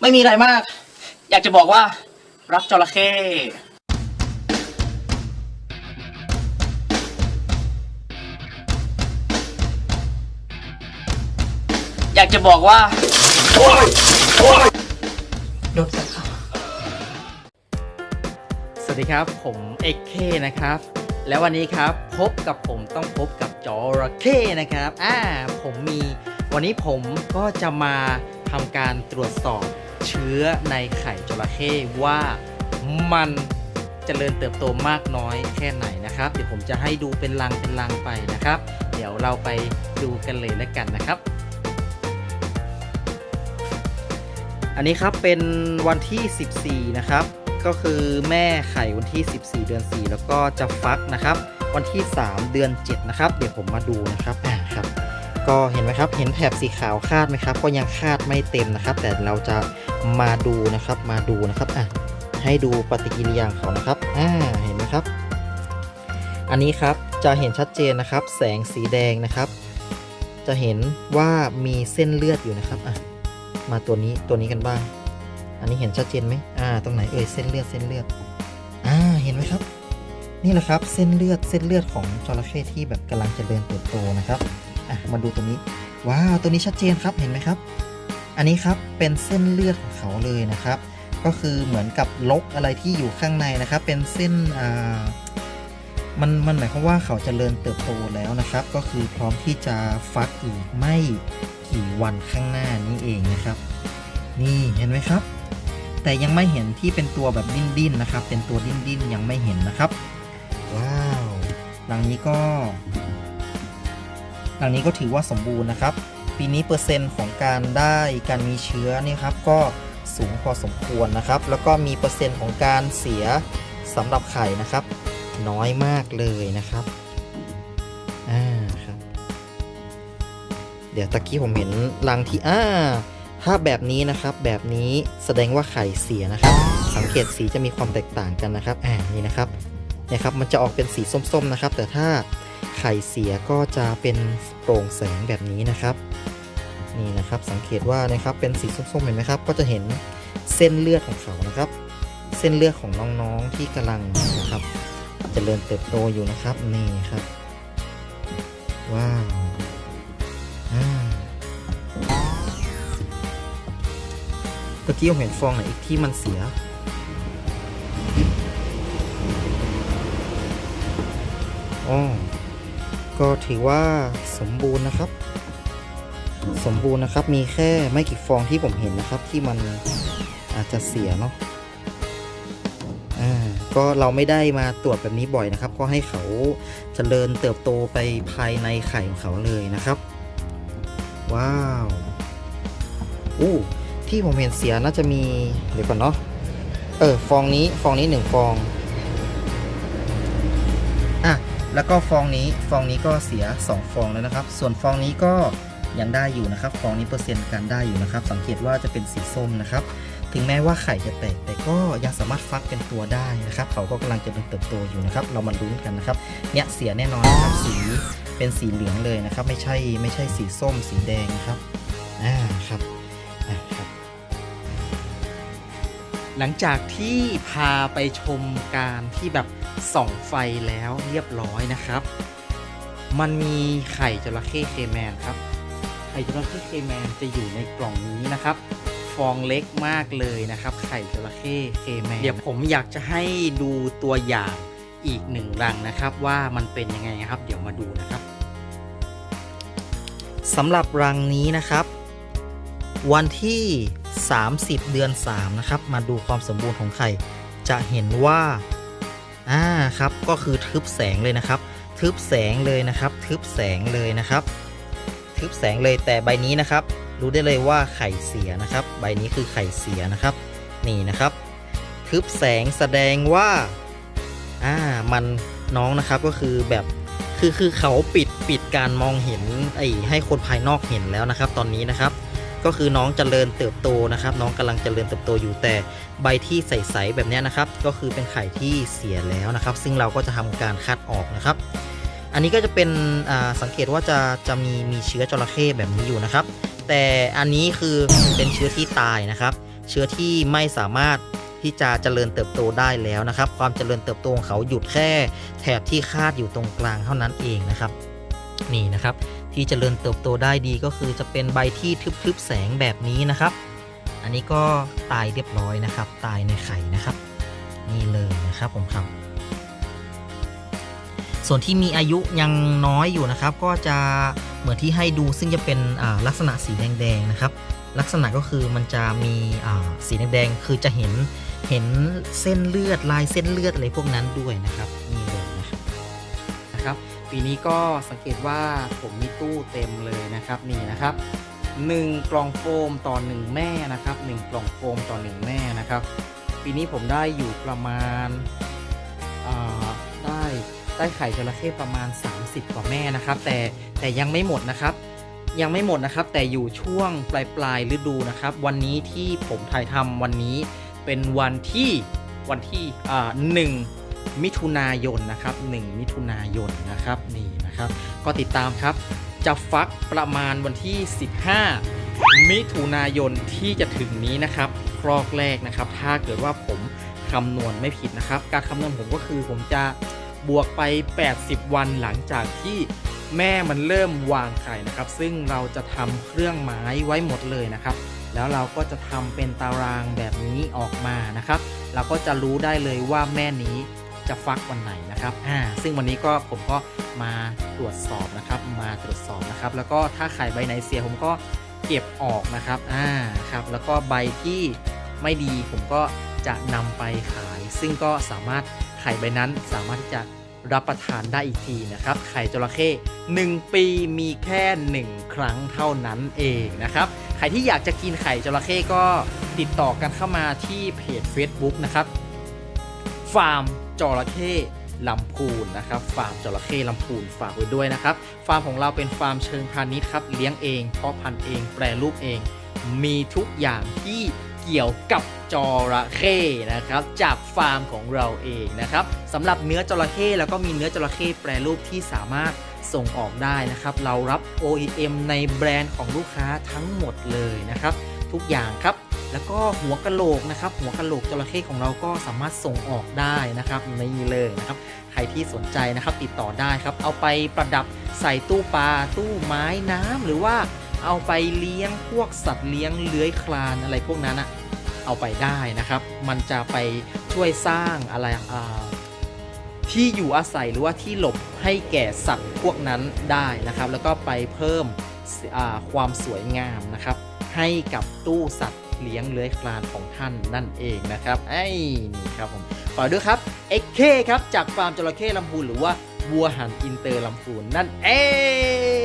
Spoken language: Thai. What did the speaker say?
ไม่มีอะไรมาก อยากจะบอกว่ารักจระเข้อยากจะบอกว่าโดนสักครับสวัสดีครับ ผมเอ็กเคนะครับ แล้ววันนี้ครับพบกับผมต้องพบกับจระเข้นะครับ อ่า ผมมี วันนี้ผมก็จะมาทำการตรวจสอบ เชื้อในไข่จระเข้ว่ามันเจริญเติบโตมากน้อยแค่ไหนนะครับ เดี๋ยวผมจะให้ดูเป็นลังเป็นลังไปนะครับ เดี๋ยวเราไปดูกันเลยแล้วกันนะครับ อันนี้ครับเป็นวันที่ 14 นะครับ ก็คือแม่ไข่วันที่ 14 เดือน 4 แล้วก็จะฟักนะครับ วันที่ 3 เดือน 7 นะครับ เดี๋ยวผมมาดูนะครับ ก็เห็นไหมครับ เห็นแถบสีขาวคาดไหมครับ ก็ยังคาดไม่เต็มนะครับ แต่เราจะมาดูนะครับ มาดูนะครับอะให้ดูปฏิกิริยาของเขานะครับอ่าเห็นไหมครับ อันนี้ครับจะเห็นชัดเจนนะครับ แสงสีแดงนะครับ จะเห็นว่ามีเส้นเลือดอยู่นะครับอะมาตัวนี้ตัวนี้กันบ้าง อันนี้เห็นชัดเจนไหมอ่า ตรงไหนเอ่ยเส้นเลือดเส้นเลือด อ่าเห็นไหมครับ นี่แหละครับเส้นเลือดเส้นเลือดของจระเข้ที่แบบกำลังเจริญเติบโตนะครับ อะมาดูตัวนี้ ว้าว ตัวนี้ชัดเจนครับเห็นไหมครับ อันนี้ครับเป็นเส้นเลือดของเขาเลยนะครับ ก็คือเหมือนกับลกอะไรที่อยู่ข้างในนะครับ เป็นเส้นอ่ามันมันหมายความว่าเขาจเจริญเติบโตแล้วนะครับ ก็คือพร้อมที่จะฟักอีกไม่กี่วันข้างหน้านี้เองนะครับ นี่เห็นไหมครับ แต่ยังไม่เห็นที่เป็นตัวแบบดิ้นๆนะครับ เป็นตัวดิ้นๆยังไม่เห็นนะครับ ว้าวหลังนี้ก็ หลังนี้ก็ถือว่าสมบูรณ์นะครับ ปีนี้เปอร์เซ็นต์ของการได้การมีเชื้อนี่ครับก็สูงพอสมควรนะครับ แล้วก็มีเปอร์เซ็นต์ของการเสียสำหรับไข่นะครับ น้อยมากเลยนะครับอ่าครับ เดี๋ยวตะกี้ผมเห็นรังที่อ่าถ้าแบบนี้นะครับแบบนี้แสดงว่าไข่เสียนะครับ สังเกตสีจะมีความแตกต่างกันนะครับอ่านี่นะครับเนี่ยครับมันจะออกเป็นสีส้มๆนะครับ แต่ถ้า ไข่เสียก็จะเป็นโปร่งแสงแบบนี้นะครับ นี่นะครับสังเกตว่านะครับเป็นสีส้มๆเห็นไหมครับ ก็จะเห็นเส้นเลือดของเขานะครับ เส้นเลือดของน้องๆที่กำลังนะครับเจริญเติบโตอยู่นะครับนี่ครับว้าวเมื่อกี้ผมเห็นฟองไหนอีกที่มันเสียอ๋อ ก็ถือว่าสมบูรณ์นะครับ สมบูรณ์นะครับมีแค่ไม่กี่ฟองที่ผมเห็นนะครับ ที่มันอาจจะเสียเนาะอ่าก็เราไม่ได้มาตรวจแบบนี้บ่อยนะครับ ก็ให้เขาเจริญเติบโตไปภายในไข่ของเขาเลยนะครับ ว้าวอู้ที่ผมเห็นเสียน่าจะมีเดี๋ยวก่อนเนาะเออฟองนี้ฟองนี้หนึ่งฟอง แล้วก็ฟองนี้ฟองนี้ก็เสีย 2 ฟองแล้วนะครับ ส่วนฟองนี้ก็ยังได้อยู่นะครับ ฟองนี้เปอร์เซ็นต์การได้อยู่นะครับ สังเกตว่าจะเป็นสีส้มนะครับ ถึงแม้ว่าไข่จะแตก แต่ก็ยังสามารถฟักเป็นตัวได้นะครับ เขาก็กำลังจะเติบโตอยู่นะครับ เรามาลุ้นกันนะครับ เนี่ยเสียแน่นอนนะครับ สีเป็นสีเหลืองเลยนะครับ ไม่ใช่ไม่ใช่สีส้มสีแดงนะครับ อ่าครับ หลังจากที่พาไปชมการที่แบบส่องไฟแล้วเรียบร้อยนะครับ มันมีไข่จระเข้เคแมนครับ ไข่จระเข้เคแมนจะอยู่ในกล่องนี้นะครับ ฟองเล็กมากเลยนะครับ ไข่จระเข้เคแมน เดี๋ยวผมอยากจะให้ดูตัวอย่างอีกหนึ่งรังนะครับ ว่ามันเป็นยังไงครับ เดี๋ยวมาดูนะครับสำหรับรังนี้นะครับ วันที่ 30 เดือน 3 นะครับ มาดูความสมบูรณ์ของไข่ จะเห็นว่าอ่าครับก็คือทึบแสงเลยนะครับ ทึบแสงเลยนะครับ ทึบแสงเลยนะครับ ทึบแสงเลยแต่ใบนี้นะครับ รู้ได้เลยว่าไข่เสียนะครับ ใบนี้คือไข่เสียนะครับ นี่นะครับ ทึบแสงแสดงว่าอ่ามันน้องนะครับก็คือแบบคือคือเขาปิดปิดการมองเห็นไอ้ให้คนภายนอกเห็นแล้วนะครับ ตอนนี้นะครับ ก็คือน้องเจริญเติบโตนะครับ น้องกำลังเจริญเติบโตอยู่แต่ใบที่ใสๆแบบนี้นะครับ ก็คือเป็นไข่ที่เสียแล้วนะครับ ซึ่งเราก็จะทำการคัดออกนะครับ อันนี้ก็จะเป็นอ่าสังเกตว่าจะจะมีมีเชื้อจระเข้แบบนี้อยู่นะครับ แต่อันนี้คือเป็นเชื้อที่ตายนะครับ เชื้อที่ไม่สามารถที่จะเจริญเติบโตได้แล้วนะครับ ความเจริญเติบโตของเขาหยุดแค่ แถบที่คาดอยู่ตรงกลางเท่านั้นเองนะครับ นี่นะครับ ที่จเจริญเติบโตได้ดีก็คือจะเป็นใบที่ทึบๆแสงแบบนี้นะครับ อันนี้ก็ตายเรียบร้อยนะครับ ตายในไข่นะครับ นี่เลยนะครับผมครับ ส่วนที่มีอายุยังน้อยอยู่นะครับ ก็จะเหมือนที่ให้ดูซึ่งจะเป็นลักษณะสีแดงๆนะครับ ลักษณะก็คือมันจะมีสีแดงๆคือจะเห็นเห็นเส้นเลือดลายเส้นเลือดอะไรพวกนั้นด้วยนะครับนี่เลยนะครับ ปีนี้ก็สังเกตว่าผมมีตู้เต็มเลยนะครับนี่นะครับ 1 กล่องโฟมต่อ 1 แม่นะครับ 1 กล่องโฟมต่อ 1 แม่นะครับ ปีนี้ผมได้อยู่ประมาณได้ได้ไข่จระเข้ประมาณ 30 กว่าแม่นะครับ แต่แต่ยังไม่หมดนะครับ ยังไม่หมดนะครับ แต่อยู่ช่วงปลายปลายฤดูนะครับ วันนี้ที่ผมถ่ายทำวันนี้เป็นวันที่วันที่หนึ่ง มิถุนายนนะครับ 1 มิถุนายนนะครับนี่นะครับ ก็ติดตามครับ จะฟักประมาณวันที่ 15 มิถุนายนที่จะถึงนี้นะครับครอกแรกนะครับ ถ้าเกิดว่าผมคำนวณไม่ผิดนะครับ การคำนวณผมก็คือผมจะบวกไป 80 วันหลังจากที่แม่มันเริ่มวางไข่นะครับ ซึ่งเราจะทำเครื่องหมายไว้หมดเลยนะครับ แล้วเราก็จะทำเป็นตารางแบบนี้ออกมานะครับ เราก็จะรู้ได้เลยว่าแม่นี้ จะฟักวันไหนนะครับอ่าซึ่งวันนี้ก็ผมก็มาตรวจสอบนะครับมาตรวจสอบนะครับ แล้วก็ถ้าไข่ใบไหนเสียผมก็เก็บออกนะครับอ่าครับแล้วก็ใบที่ไม่ดีผมก็จะนำไปขาย ซึ่งก็สามารถไข่ใบนั้นสามารถที่จะรับประทานได้อีกทีนะครับ ไข่จระเข้1 ปีมีแค่ 1 ครั้งเท่านั้นเองนะครับ ใครที่อยากจะกินไข่จระเข้ก็ติดต่อกันเข้ามาที่เพจ Facebook นะครับฟาร์ม จระเข้ลำพูนนะครับฟาร์มจระเข้ลำพูนฝากไว้ด้วยนะครับ ฟาร์มของเราเป็นฟาร์มเชิงพาณิชย์ครับเลี้ยงเองเพาะพันธุ์เองแปรรูปเอง มีทุกอย่างที่เกี่ยวกับจระเข้นะครับจากฟาร์มของเราเองนะครับสำหรับเนื้อจระเข้แล้วก็มีเนื้อจระเข้แปรรูปที่สามารถส่งออกได้นะครับ เรารับ OEM ในแบรนด์ของลูกค้าทั้งหมดเลยนะครับ ทุกอย่างครับ แล้วก็หัวกะโหลกนะครับ หัวกะโหลกจระเข้ของเราก็สามารถส่งออกได้นะครับนี่เลยนะครับ ใครที่สนใจนะครับติดต่อได้ครับ เอาไปประดับใส่ตู้ปลาตู้ไม้น้ำหรือว่าเอาไปเลี้ยงพวกสัตว์เลี้ยงเลื้อยคลานอะไรพวกนั้นอะเอาไปได้นะครับ มันจะไปช่วยสร้างอะไรที่อยู่อาศัยหรือว่าที่หลบให้แก่สัตว์พวกนั้นได้นะครับ แล้วก็ไปเพิ่มความสวยงามนะครับ ให้กับตู้สัตว์ เลี้ยงเลื้อยคลานของท่านนั่นเองนะครับไอ้นี่ครับผมฝากด้วยครับ XK ครับจากฟาร์มจระเข้ลำพูนหรือว่าวัวหันอินเตอร์ลำพูนนั่นเอง